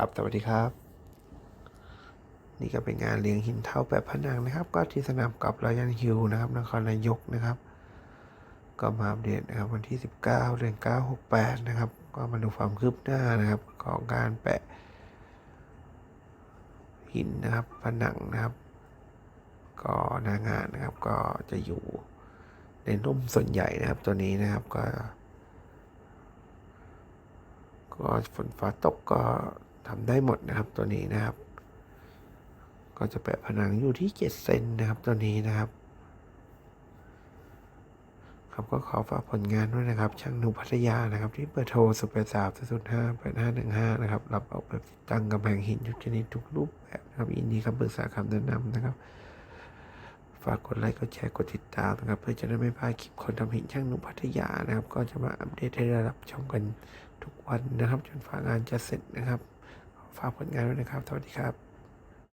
ครับ สวัสดีครับ นี่ก็เป็นงานเลี้ยงหินเท่าแบบผนังนะครับ ก็ที่สนามกอล์ฟรอยัลฮิลนะครับนครนายกนะครับ ก็มาอัปเดตนะครับวันที่ 19 เดือน9 68 นะครับ ก็มาดูความคืบหน้านะครับ ของการแปะ หินนะครับผนังนะครับ ก็หน้างานนะครับ ก็จะอยู่ในร่มส่วนใหญ่นะครับตัวนี้นะครับก็ก็ฝนฟ้าตกก็ ทำได้หมดนะครับตัวนี้นะครับ ก็จะแปะผนังอยู่ที่เจ็ดเซนนะครับตัวนี้นะครับครับก็ขอฝากผลงานด้วยนะครับ ช่างหนุพัทยานะครับ ที่เบอร์โทร0 8 3 0 5 8 5 1 5นะครับ รับออกแบบติดตั้งกำแพงหินทุกชนิดทุกรูปแบบนะครับยินดีครับปรึกษาคำแนะนำนะครับ ฝากกดไลค์กดแชร์กดติดตามนะครับ เพื่อจะได้ไม่พลาดคลิปคนทำหินช่างหนุ่มพัทยานะครับ ก็จะมาอัปเดตให้ได้รับชมกันทุกวันนะครับ จนฝากงานจะเสร็จนะครับ ฝากผลงานด้วยนะครับสวัสดีครับ